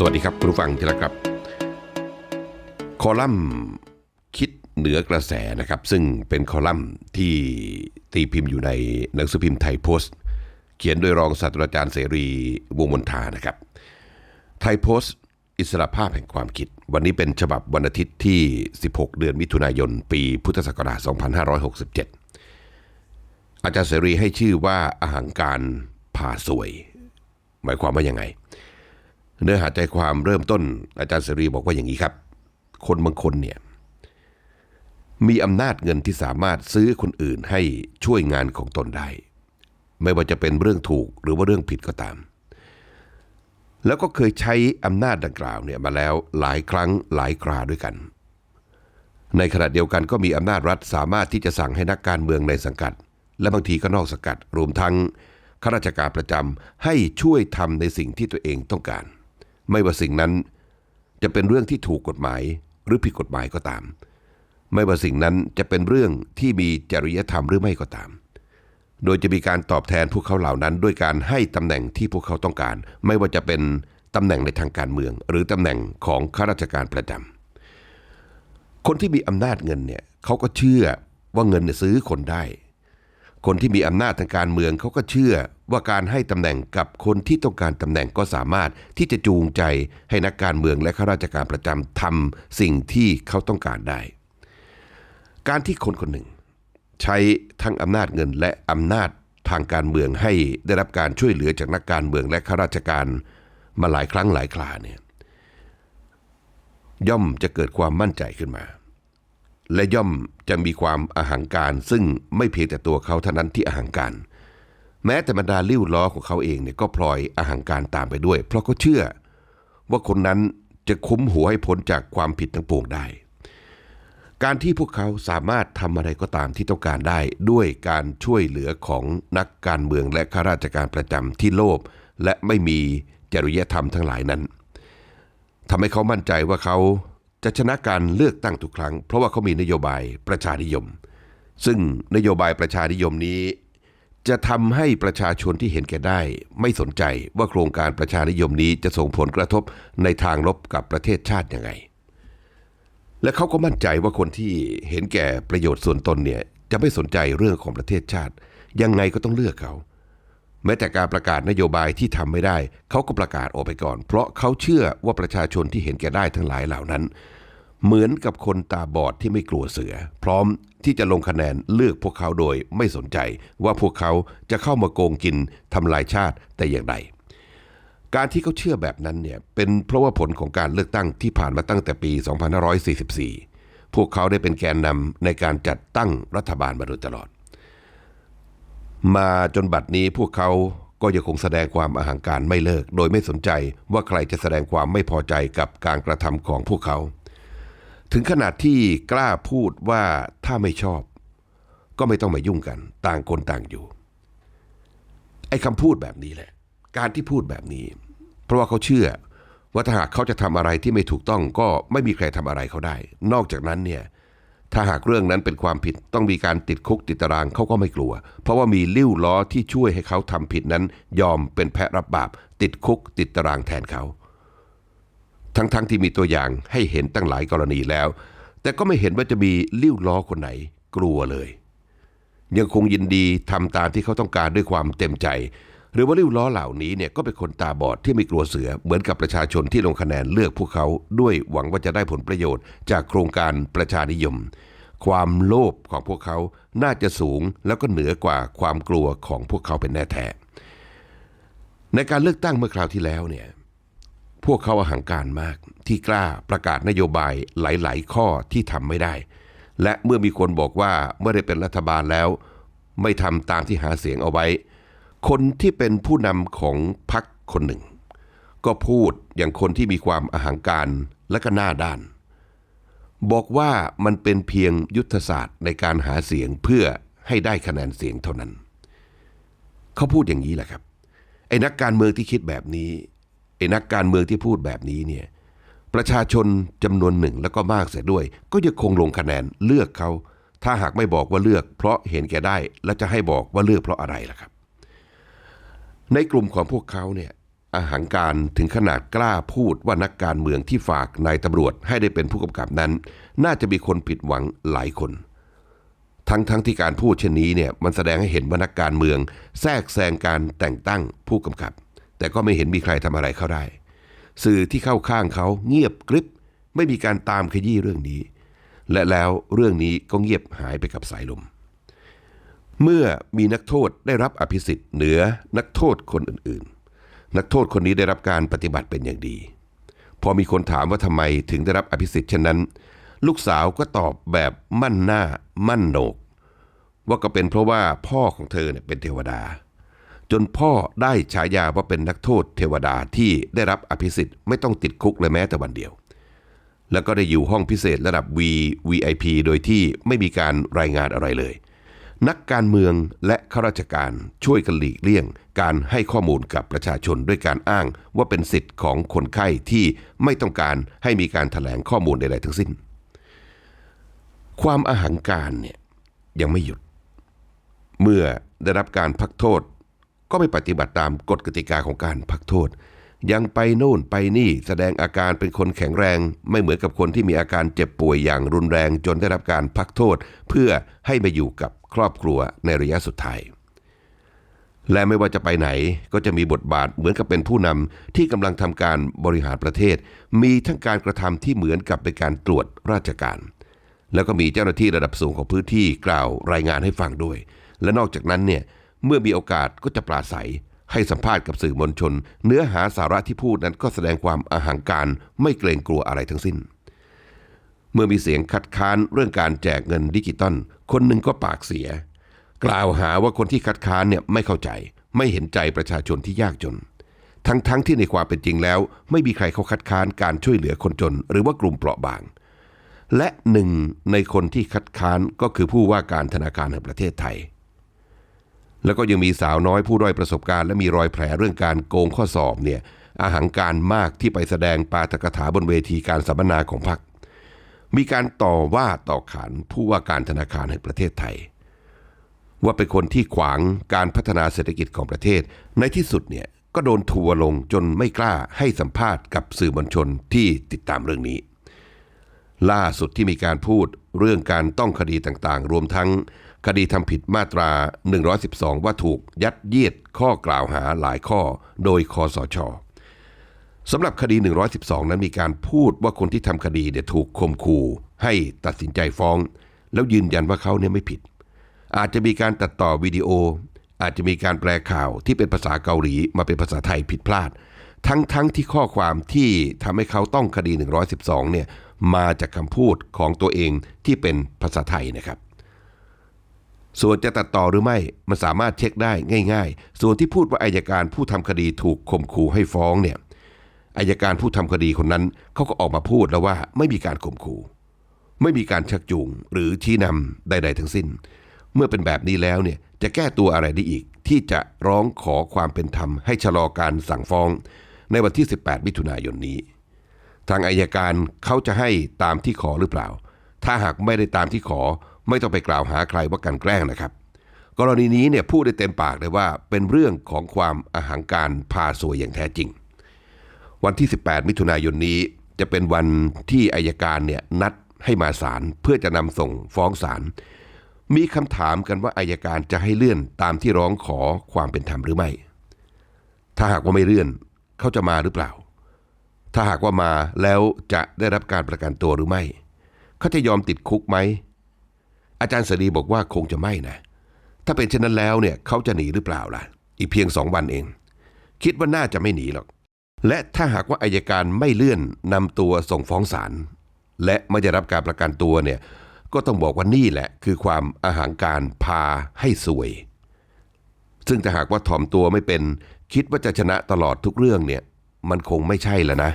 สวัสดีครับคุณผู้ฟังที่รักครับ คอลัมน์คิดเหนือกระแสนะครับ ซึ่งเป็นคอลัมน์ที่ตีพิมพ์อยู่ในหนังสือพิมพ์ไทยโพสต์ เขียนโดยรองศาสตราจารย์เสรีวงมนทานะครับ ไทยโพสต์ อิสระภาพแห่งความคิด วันนี้เป็นฉบับวันอาทิตย์ที่ 16 เดือนมิถุนายน ปีพุทธศักราช 2567 อาจารย์เสรีให้ชื่อว่าอาหังการผ่าสวย หมายความว่ายังไง เนื้อหาใจความเริ่มต้นอาจารย์เสรีบอกว่าอย่างนี้ครับ คนบางคนเนี่ยมีอำนาจเงินที่สามารถซื้อคนอื่นให้ช่วยงานของตนได้ ไม่ว่าจะเป็นเรื่องถูกหรือว่าเรื่องผิดก็ตาม แล้วก็เคยใช้อำนาจดังกล่าวเนี่ยมาแล้วหลายครั้งหลายคราด้วยกัน ในขณะเดียวกันก็มีอำนาจรัฐสามารถที่จะสั่งให้นักการเมืองในสังกัด และบางทีก็นอกสังกัด รวมทั้งข้าราชการประจำให้ช่วยทำในสิ่งที่ตัวเองต้องการ ไม่ว่าสิ่งนั้น จะเป็นเรื่องที่ถูกกฎหมายหรือผิดกฎหมายก็ตาม ไม่ว่าสิ่งนั้นจะเป็นเรื่องที่มีจริยธรรมหรือไม่ก็ตาม โดยจะมีการตอบแทนพวกเขาเหล่านั้น ด้วยการให้ตำแหน่งที่พวกเขาต้องการ ไม่ว่าจะเป็นตำแหน่งในทางการเมือง หรือตำแหน่งของข้าราชการประจำคนที่มีอำนาจเงินเนี่ยเขาก็เชื่อว่าเงินเนี่ยซื้อคนได้ คนที่มีอำนาจทางการเมืองเขาก็เชื่อว่าการให้ตำแหน่งกับคนที่ต้องการตำแหน่งก็สามารถที่จะจูงใจให้นักการเมืองและข้าราชการประจำทำสิ่งที่เขาต้องการได้ การที่คนคนหนึ่ง ใช้ทั้งอำนาจเงินและอำนาจทางการเมืองให้ได้รับการช่วยเหลือจากนักการเมืองและข้าราชการมาหลายครั้งหลายคราเนี่ยย่อมจะเกิดความมั่นใจขึ้นมา และย่อมจะมีความอาหังการ ซึ่งไม่เพียงแต่ตัวเขาเท่านั้นที่อาหังการ แม้แต่บรรดาลิ้วล้อของเขาเองเนี่ยก็พลอยอาหังการตามไปด้วย เพราะเขาเชื่อ ว่าคนนั้นจะคุ้มหัวให้พ้นจากความผิดทั้งปวงได้ การที่พวกเขาสามารถทำอะไรก็ตามที่ต้องการได้ด้วยการช่วยเหลือของนักการเมืองและข้าราชการประจำที่โลภและไม่มีจริยธรรมทั้งหลายนั้นทำให้เขามั่นใจว่าเขา จะชนะการเลือกตั้งทุกครั้ง เพราะว่าเขามีนโยบายประชานิยม ซึ่งนโยบายประชานิยมนี้ จะทำให้ประชาชนที่เห็นแก่ได้ ไม่สนใจว่าโครงการประชานิยมนี้จะส่งผลกระทบในทางลบกับประเทศชาติยังไง และเขาก็มั่นใจว่าคนที่เห็นแก่ประโยชน์ส่วนตนเนี่ยจะไม่สนใจเรื่องของประเทศชาติ ยังไงก็ต้องเลือกเขา ม้แต่การประกาศนโยบายที่ทำไม่ได้ เขาก็ประกาศออกไปก่อน เพราะเขาเชื่อว่าประชาชนที่เห็นแก่ได้ทั้งหลายเหล่านั้น เหมือนกับคนตาบอดที่ไม่กลัวเสือ พร้อมที่จะลงคะแนนเลือกพวกเขาโดยไม่สนใจ ว่าพวกเขาจะเข้ามาโกงกินทำลายชาติแต่อย่างใดการที่เขาเชื่อแบบนั้นเนี่ยเป็นเพราะว่าผลของการเลือกตั้งที่ผ่านมาตั้งแต่ปี 2544 พวกเขาได้เป็นแกนนำในการจัดตั้งรัฐบาลมาโดยตลอด มาจนบัดนี้พวกเขาก็ยังคงแสดงความอาหังการไม่เลิก โดยไม่สนใจว่าใครจะแสดงความไม่พอใจกับการกระทำของพวกเขา ถึงขนาดที่กล้าพูดว่าถ้าไม่ชอบ ก็ไม่ต้องมายุ่งกัน ต่างคนต่างอยู่ ไอ้คำพูดแบบนี้แหละ การที่พูดแบบนี้ เพราะว่าเขาเชื่อว่าถ้าหากเขาจะทำอะไรที่ไม่ถูกต้องก็ไม่มีใครทำอะไรเขาได้ นอกจากนั้นเนี่ย ถ้าหากเรื่องนั้นเป็นความผิดต้องมีการติดคุกติดตารางเขาก็ไม่กลัว เพราะว่ามีลิ้วล้อที่ช่วยให้เขาทำผิดนั้น ยอมเป็นแพะรับบาป ติดคุกติดตารางแทนเขา ทั้งๆทที่มีตัวอย่างให้เห็นตั้งหลายกรณีแล้ว แต่ก็ไม่เห็นว่าจะมีลิ้วล้อคนไหน กลัวเลย ยังคงยินดีทำตามที่เขาต้องการด้วยความเต็มใจ หรือว่าริ้วล้อเหล่านี้เนี่ยก็เป็นคนตาบอดที่ไม่กลัวเสือ เหมือนกับประชาชนที่ลงคะแนนเลือกพวกเขา ด้วยหวังว่าจะได้ผลประโยชน์ จากโครงการประชานิยม ความโลภของพวกเขาน่าจะสูงแล้วก็เหนือกว่าความกลัวของพวกเขาเป็นแน่แท้ในการเลือกตั้งเมื่อคราวที่แล้วเนี่ยพวกเขาอาหังการมากที่กล้าประกาศนโยบายหลาย ๆ ข้อที่ทำไม่ได้ และเมื่อมีคนบอกว่าเมื่อได้เป็นรัฐบาลแล้ว ไม่ทำตามที่หาเสียงเอาไว้ คนที่เป็นผู้นำของพรรคคนหนึ่ง ก็พูดอย่างคนที่มีความอาหังการและก็หน้าด้าน บอกว่ามันเป็นเพียงยุทธศาสตร์ในการหาเสียงเพื่อให้ได้คะแนนเสียงเท่านั้น เขาพูดอย่างนี้แหละครับ ไอ้นักการเมืองที่คิดแบบนี้ ไอ้นักการเมืองที่พูดแบบนี้เนี่ย ประชาชนจำนวนหนึ่งแล้วก็มากเสียด้วย ก็ยังคงลงคะแนนเลือกเขา ถ้าหากไม่บอกว่าเลือก เพราะเห็นแก่ได้ แล้วจะให้บอกว่าเลือกเพราะอะไรล่ะครับ ในกลุ่มของพวกเขาเนี่ยอาหางการถึงขนาดกล้าพูดว่านักการเมืองที่ฝากนายตำรวจให้ได้เป็นผู้กำกับนั้น น่าจะมีคนผิดหวังหลายคน ทั้งทั้งที่การพูดเช่นนี้เนี่ยมันแสดงให้เห็นว่านักการเมือง แทรกแซงการแต่งตั้งผู้กำกับ แต่ก็ไม่เห็นมีใครทำอะไรเขาได้ สื่อที่เข้าข้างเขาเงียบกริบ ไม่มีการตามขยี้เรื่องนี้ และแล้วเรื่องนี้ก็เงียบหายไปกับสายลม เมื่อมีนักโทษได้รับอภิสิทธิ์เหนือนักโทษคนอื่นๆ นักโทษคนนี้ได้รับการปฏิบัติเป็นอย่างดี พอมีคนถามว่าทำไมถึงได้รับอภิสิทธิ์เช่นนั้น ลูกสาวก็ตอบแบบมั่นหน้ามั่นโหนก ว่าก็เป็นเพราะว่าพ่อของเธอเนี่ยเป็นเทวดา จนพ่อได้ฉายาว่าเป็นนักโทษเทวดาที่ได้รับอภิสิทธิ์ไม่ต้องติดคุกเลยแม้แต่วันเดียว แล้วก็ได้อยู่ห้องพิเศษระดับ V VIP โดยที่ไม่มีการรายงานอะไรเลย นักการเมืองและข้าราชการช่วยกันหลีกเลี่ยง การให้ข้อมูลกับประชาชนด้วยการอ้างว่าเป็นสิทธิ์ของคนไข้ที่ไม่ต้องการให้มีการถแถลงข้อมูลใดๆทั้งสิ้น ความอาหังการเนี่ยยังไม่หยุด เมื่อได้รับการพักโทษ ก็ไม่ปฏิบัติตามกฎกติกาของการพักโทษ ยังไปโน่นไปนี่แสดงอาการเป็นคนแข็งแรง ไม่เหมือนกับคนที่มีอาการเจ็บป่วยอย่างรุนแรงจนได้รับการพักโทษ เพื่อให้มาอยู่กับ ครอบครัวในระยะสุดท้าย และไม่ว่าจะไปไหนก็จะมีบทบาทเหมือนกับเป็นผู้นำที่กำลังทำการบริหารประเทศ มีทั้งการกระทำที่เหมือนกับเป็นการตรวจราชการ แล้วก็มีเจ้าหน้าที่ระดับสูงของพื้นที่กล่าวรายงานให้ฟังด้วย และนอกจากนั้นเนี่ยเมื่อมีโอกาสก็จะปราศัยให้สัมภาษณ์กับสื่อมวลชน เนื้อหาสาระที่พูดนั้นก็แสดงความอาหังการไม่เกรงกลัวอะไรทั้งสิ้น เมื่อมีเสียงคัดค้านเรื่องการแจกเงินดิจิตอลคนหนึ่งก็ปากเสีย กล่าวหาว่าคนที่คัดค้านเนี่ยไม่เข้าใจไม่เห็นใจประชาชนที่ยากจน ทั้งๆทที่ในความเป็นจริงแล้ว ไม่มีใครเขาคัดค้านการช่วยเหลือคนจน หรือว่ากลุ่มเปราะบาง และหนึ่งในคนที่คัดค้านก็คือผู้ว่าการธนาคารแห่งประเทศไทย แล้วก็ยังมีสาวน้อยผู้ด้อยประสบการณ์และมีรอยแผลเรื่องการโกงข้อสอบเนี่ยอาหังการมากที่ไปแสดงปาฐกถาบนเวทีการสัมมนาของพรรค มีการต่อว่าต่อขานผู้ว่าการธนาคารแห่งประเทศไทย ว่าเป็นคนที่ขวางการพัฒนาเศรษฐกิจของประเทศ ในที่สุดเนี่ยก็โดนทัวลงจนไม่กล้าให้สัมภาษณ์กับสื่อมวลชนที่ติดตามเรื่องนี้ ล่าสุดที่มีการพูดเรื่องการต้องคดีต่างๆ รวมทั้งคดีทำผิดมาตรา 112 ว่าถูกยัดเยียดข้อกล่าวหาหลายข้อโดยคอสช สำหรับคดี 112 นั้นมีการพูดว่าคนที่ทำคดีเนี่ยถูกข่มขู่ให้ตัดสินใจฟ้อง แล้วยืนยันว่าเขาเนี่ยไม่ผิด อาจจะมีการตัดต่อวิดีโอ อาจจะมีการแปลข่าวที่เป็นภาษาเกาหลีมาเป็นภาษาไทยผิดพลาด ทั้งทั้งที่ข้อความที่ทำให้เขาต้องคดี 112 เนี่ยมาจากคำพูดของตัวเองที่เป็นภาษาไทยนะครับ ส่วนจะตัดต่อหรือไม่มันสามารถเช็คได้ง่าย ๆ ส่วนที่พูดว่าอายการผู้ทำคดีถูกข่มขู่ให้ฟ้องเนี่ย อายการผู้ทำคดีคนนั้นเขาก็ออกมาพูดแล้วว่าไม่มีการข่มขู่ ไม่มีการชักจูงหรือชี้นำใด ๆ ทั้งสิ้น เมื่อเป็นแบบนี้แล้วเนี่ยจะแก้ตัวอะไรได้อีก ที่จะร้องขอความเป็นธรรมให้ชะลอการสั่งฟ้อง ในวันที่ 18 มิถุนายนนี้ ทางอายการเขาจะให้ตามที่ขอหรือเปล่า ถ้าหากไม่ได้ตามที่ขอไม่ต้องไปกล่าวหาใครว่ากันแกล้งนะครับ กรณีนี้เนี่ยพูดได้เต็มปากเลยว่าเป็นเรื่องของความอาหังการพาสวยอย่างแท้จริง วันที่ 18 มิถุนายนนี้จะเป็นวันที่อายการเนี่ยนัดให้มาศาลเพื่อจะนำส่งฟ้องศาลมีคำถามกันว่าอายการจะให้เลื่อนตามที่ร้องขอความเป็นธรรมหรือไม่ ถ้าหากว่าไม่เลื่อนเขาจะมาหรือเปล่า ถ้าหากว่ามาแล้วจะได้รับการประกันตัวหรือไม่ เขาจะยอมติดคุกไหม อาจารย์สรีบอกว่าคงจะไม่นะ ถ้าเป็นเช่นนั้นแล้วเนี่ยเขาจะหนีหรือเปล่าล่ะ อีกเพียงสองวันเอง คิดว่าน่าจะไม่หนีหรอก และถ้าหากว่าอายการไม่เลื่อนนำตัวส่งฟ้องศาลและไม่ได้รับการประกันตัวเนี่ยก็ต้องบอกว่านี่แหละคือความอาหารการพาให้สวย ซึ่งถ้าหากว่าถ่อมตัวไม่เป็น คิดว่าจะชนะตลอดทุกเรื่องเนี่ยมันคงไม่ใช่แล้วนะ